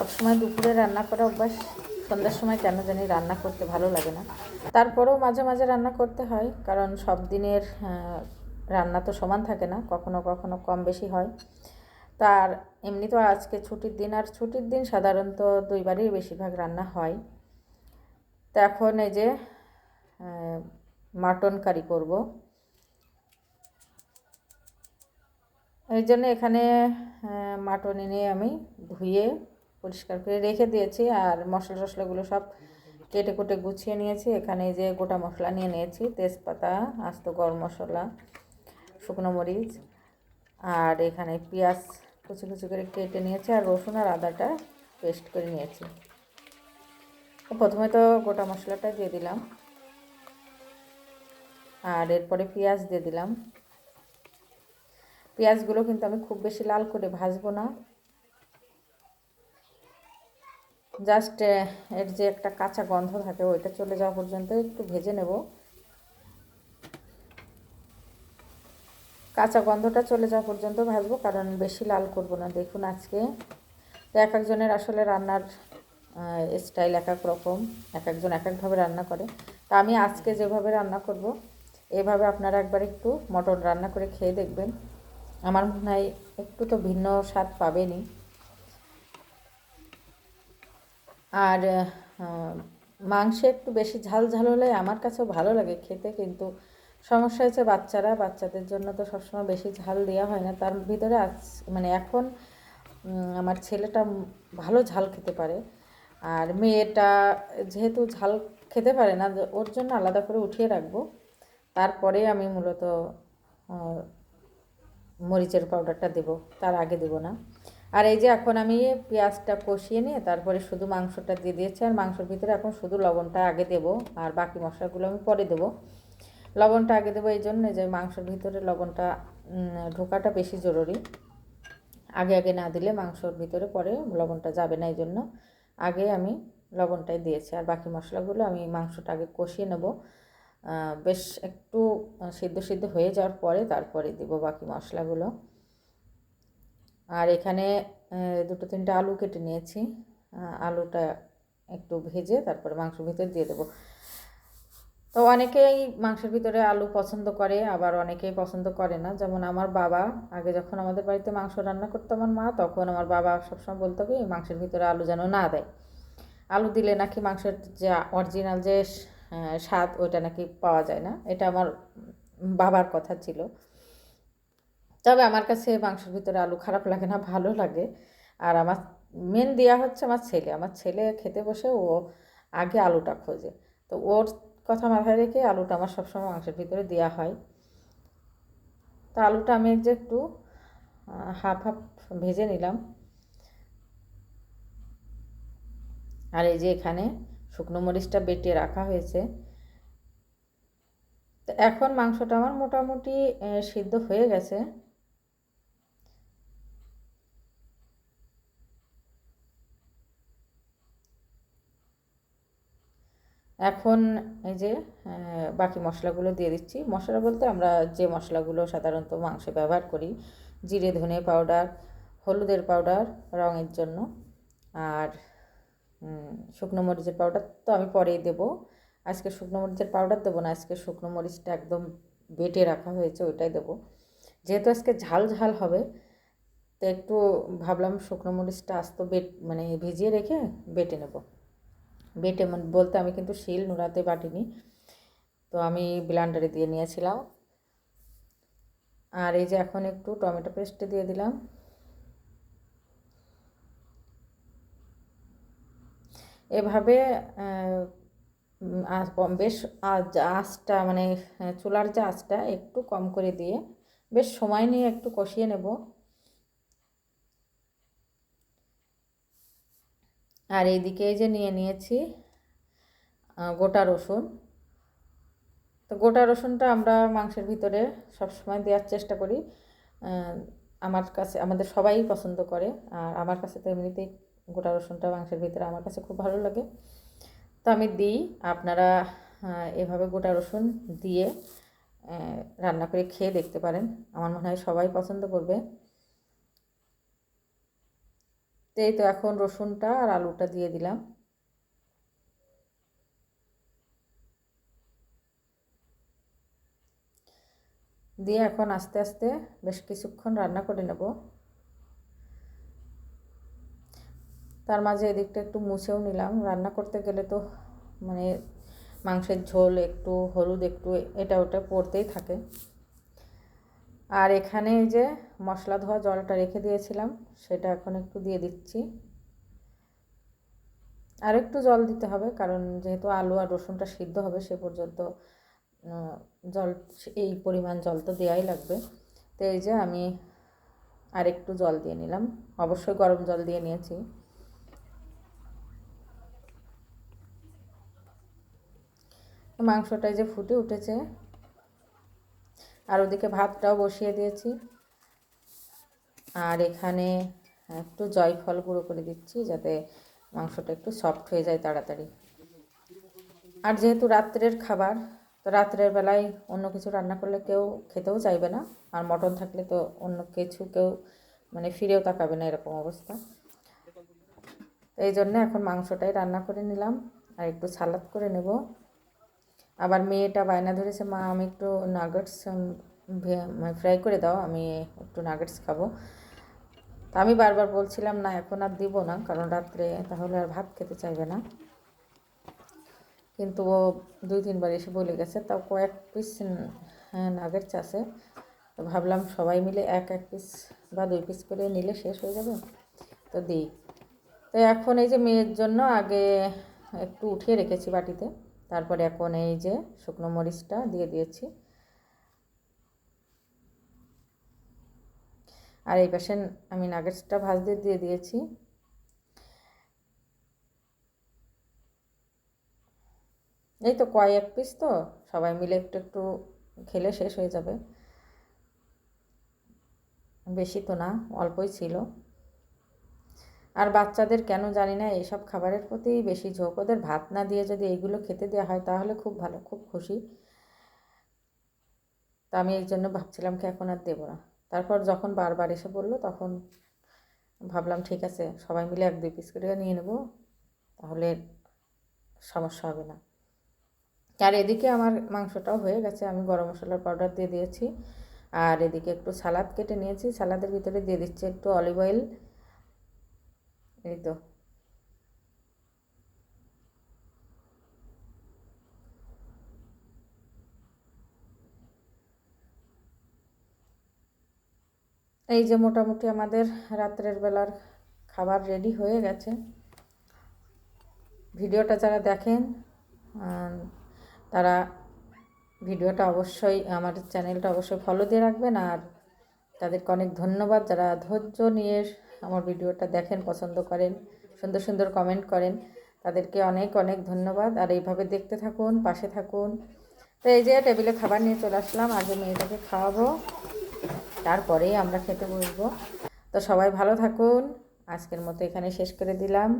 সবসময় দুপুরে রান্না করা অভ্যাস, সন্ধ্যার সময় কেন জানি রান্না করতে ভালো লাগে না। তারপরেও মাঝে মাঝে রান্না করতে হয়, কারণ সব দিনের রান্না তো সমান থাকে না, কখনো কখনো কম বেশি হয়। তার এমনি তো আজকে ছুটির দিন, আর ছুটির দিন সাধারণত দুইবারই বেশিরভাগ রান্না হয়। তো এখন এই যে মাটন কারি করব। এই জন্য এখানে মাটন এনে আমি ধুয়ে পরিষ্কার করে রেখে দিয়েছি আর মশলা টশলাগুলো সব কেটে কুটে গুছিয়ে নিয়েছি। এখানে যে গোটা মশলা নিয়ে নিয়েছি, তেজপাতা, আস্ত গরম মশলা, শুকনো মরিচ আর এখানে পেঁয়াজ কুচি কুচি করে কেটে নিয়েছি আর রসুন আর আদাটা পেস্ট করে নিয়েছি। প্রথমে তো গোটা মশলাটা দিয়ে দিলাম আর এরপরে পেঁয়াজ দিয়ে দিলাম। পেঁয়াজগুলো কিন্তু আমি খুব বেশি লাল করে ভাজবো না। জাস্ট এর যে একটা কাঁচা গন্ধ থাকে, ওইটা চলে যাওয়া পর্যন্ত একটু ভেজে নেব। কাঁচা গন্ধটা চলে যাওয়া পর্যন্ত ভাজবো, কারণ বেশি লাল করব না। দেখুন আজকে এক একজনের আসলে রান্নার স্টাইল এক এক রকম, এক একজন এক একভাবে রান্না করে। তা আমি আজকে যেভাবে রান্না করব, এভাবে আপনারা একবার একটু মটন রান্না করে খেয়ে দেখবেন। আমার মনে হয় একটু তো ভিন্ন স্বাদ পাবেনই। আর মাংসে একটু বেশি ঝাল ঝাল হলে আমার কাছেও ভালো লাগে খেতে, কিন্তু সমস্যা হয়েছে বাচ্চারা, বাচ্চাদের জন্য তো সবসময় বেশি ঝাল দেওয়া হয় না। তার ভিতরে আজ মানে এখন আমার ছেলেটা ভালো ঝাল খেতে পারে। আর মেয়েটা যেহেতু ঝাল খেতে পারে না ওর জন্য আলাদা করে উঠিয়ে রাখব। তারপরে আমি মূলত মরিচের পাউডারটা দেব। তার আগে দেব না। আর এই যে এখন আমি পেঁয়াজটা কষিয়ে নিয়ে তারপরে শুধু মাংসটা দিয়ে দিয়েছি, আর মাংসের ভিতরে এখন শুধু লবণটা আগে দেব আর বাকি মশলাগুলো আমি পরে দেব। লবণটা আগে দেবো এই জন্য যে মাংসের ভিতরে লবণটা ঢোকাটা বেশি জরুরি। আগে আগে না দিলে মাংসর ভিতরে পরে লবণটা যাবে না, এই জন্য আগে আমি লবণটাই দিয়েছি। আর বাকি মশলাগুলো আমি মাংসটা আগে কষিয়ে নেব। বেশ একটু সিদ্ধ সিদ্ধ হয়ে যাওয়ার পরে তারপরে দিব বাকি মশলাগুলো। আর এখানে দুটো তিনটে আলু কেটে নিয়েছি। আলুটা একটু ভেজে তারপরে মাংসের ভিতরে দিয়ে দেবো। তো অনেকেই মাংসের ভিতরে আলু পছন্দ করে, আবার অনেকেই পছন্দ করে না। যেমন আমার বাবা, আগে যখন আমাদের বাড়িতে মাংস রান্না করতো আমার মা, তখন আমার বাবা সবসময় বলতো কি, মাংসের ভিতরে আলু যেন না দেয়। আলু দিলে নাকি মাংসের যে অরিজিনাল যে স্বাদ, ওইটা নাকি পাওয়া যায় না। এটা আমার বাবার কথা ছিল। তবে আমার কাছে মাংসের ভিতরে আলু খারাপ লাগে না, ভালো লাগে। আর আমার মেন দেওয়া হচ্ছে আমার ছেলে। আমার ছেলে খেতে বসে ও আগে আলুটা খোঁজে। তো ওর কথা মাথায় রেখে আলুটা আমার সবসময় মাংসের ভিতরে দেওয়া হয়। তো আলুটা আমি যে একটু হাফ হাফ ভেজে নিলাম। আর এই যে এখানে শুকনো মরিচটা বেটে রাখা হয়েছে। তো এখন মাংসটা আমার মোটামুটি সিদ্ধ হয়ে গেছে। এখন এই যে বাকি মশলাগুলো দিয়ে দিচ্ছি। মশলা বলতে আমরা যে মশলাগুলো সাধারণত মাংসে ব্যবহার করি, জিরে, ধনে পাউডার, হলুদের পাউডার রঙের জন্য। আর শুকনো মরিচের পাউডার তো আমি পরেই দেবো। আজকে শুকনো মরিচের পাউডার দেবো না, আজকে শুকনো মরিচটা একদম বেটে রাখা হয়েছে, ওইটাই দেবো। যেহেতু আজকে ঝাল ঝাল হবে, তো একটু ভাবলাম শুকনো মরিচটা আস্ত বেট মানে ভিজিয়ে রেখে বেটে নেব। বেটে মানে বলতে আমি কিন্তু শিল নোড়াতে বাটিনি তো আমি ব্লান্ডারে দিয়ে নিয়েছিলাম। আর এই যে এখন একটু টমেটো পেস্ট দিয়ে দিলাম। এভাবে বেশ আঁচ আঁচটা মানে চুলার যে আঁচটা একটু কম করে দিয়ে, বেশ সময় নিয়ে একটু কষিয়ে নেব। আর এইদিকে এই যে নিয়ে নিয়েছি গোটা রসুন। তো গোটা রসুনটা আমরা মাংসের ভিতরে সবসময় দেওয়ার চেষ্টা করি। আমার কাছে, আমাদের সবাই পছন্দ করে, আর আমার কাছে তো এমনিতেই গোটা রসুনটা মাংসের ভিতরে আমার কাছে খুব ভালো লাগে। তো আমি দিই, আপনারা এভাবে গোটা রসুন দিয়ে রান্না করে খেয়ে দেখতে পারেন। আমার মনে হয় সবাই পছন্দ করবে। তো এই তো এখন রসুনটা আর আলুটা দিয়ে দিলাম। দিয়ে এখন আস্তে আস্তে বেশ কিছুক্ষণ রান্না করে নেব। তার মাঝে এদিকটা একটু মুছেও নিলাম। রান্না করতে গেলে তো মানে মাংসের ঝোল একটু, হলুদ একটু, এটা ওটা পড়তেই থাকে। আর এখানে এই যে মশলা ধোয়া জলটা রেখে দিয়েছিলাম, সেটা এখন একটু দিয়ে দিচ্ছি। আর একটু জল দিতে হবে, কারণ যেহেতু আলু আর রসুনটা সিদ্ধ হবে সে পর্যন্ত জল, এই পরিমাণ জল তো দেওয়াই লাগবে। তো এই যে আমি আর একটু জল দিয়ে নিলাম, অবশ্যই গরম জল দিয়ে নিয়েছি। মাংসটাই যে ফুটে উঠেছে আর ওদিকে ভাতটাও বসিয়ে দিয়েছি। আর এখানে একটু জয়ফল গুঁড়ো করে দিচ্ছি যাতে মাংসটা একটু সফট হয়ে যায় তাড়াতাড়ি। আর যেহেতু রাত্রের খাবার, তো রাত্রের বেলায় অন্য কিছু রান্না করলে কেউ খেতেও চাইবে না। আর মটন থাকলে তো অন্য কিছু কেউ মানে ফিরেও তাকাবে না এরকম অবস্থা। এই জন্য এখন মাংসটাই রান্না করে নিলাম। আর একটু সালাদ করে নেব। আবার মেয়েটা বায়না ধরেছে, মা, আমি একটু নাগেটস ফ্রাই করে দাও, আমি একটু নাগেটস খাব। তা আমি বারবার বলছিলাম, না, এখন আর দিব না, কারণ রাত্রে তাহলে আর ভাত খেতে চাইবে না। কিন্তু ও দুই, তিনবার এসে বলে গেছে তাও কয়েক পিস হ্যাঁ নাগেটস আছে। তো ভাবলাম সবাই মিলে এক এক পিস বা দুই পিস করে নিলে শেষ হয়ে যাবে। তো দিই। তো এখন এই যে মেয়ের জন্য আগে একটু উঠিয়ে রেখেছি বাটিতে। তারপরে এখন এই যে শুকনো মরিচটা দিয়ে দিয়েছি। আর এই পাশে আমি নাগেটসটা ভাজতে দিয়ে দিয়েছি। এই তো কয়েক পিস তো, সবাই মিলে একটু একটু খেলে শেষ হয়ে যাবে। বেশি তো না, অল্পই ছিল। আর বাচ্চাদের কেন জানি না এইসব খাবারের প্রতি বেশি ঝোঁক। ওদের ভাত না দিয়ে যদি এইগুলো খেতে দেওয়া হয় তাহলে খুব ভালো, খুব খুশি। তা আমি এই জন্য ভাবছিলাম কি এখন আর দেবো না। তারপর যখন বারবার এসে বলল তখন ভাবলাম ঠিক আছে, সবাই মিলে এক দুই পিস করে নিয়ে নেব, তাহলে সমস্যা হবে না। আর এদিকে আমার মাংসটাও হয়ে গেছে, আমি গরম মশলার পাউডার দিয়ে দিয়েছি। আর এদিকে একটু সালাদ কেটে নিয়েছি, সালাদের ভিতরে দিয়ে দিচ্ছি একটু অলিভ অয়েল। এই তো। এই যে মোটামুটি আমাদের রাত্রের বেলার খাবার রেডি হয়ে গেছে। ভিডিওটা যারা দেখেন তারা ভিডিওটা অবশ্যই আমার চ্যানেলটা অবশ্যই ফলো দিয়ে রাখবেন। আর তাদেরকে অনেক ধন্যবাদ যারা ধৈর্য নিয়ে আমার ভিডিওটা দেখেন, পছন্দ করেন, সুন্দর সুন্দর কমেন্ট করেন। তাদেরকে অনেক অনেক ধন্যবাদ। আর এইভাবে দেখতে থাকুন, পাশে থাকুন। তো এই যে টেবিলে খাবার নিয়ে চলে আসলাম, আগে মেয়েটাকে খাওয়াবো তারপরেই আমরা খেতে বসবো। তো সবাই ভালো থাকুন। আজকের মতো এখানে শেষ করে দিলাম।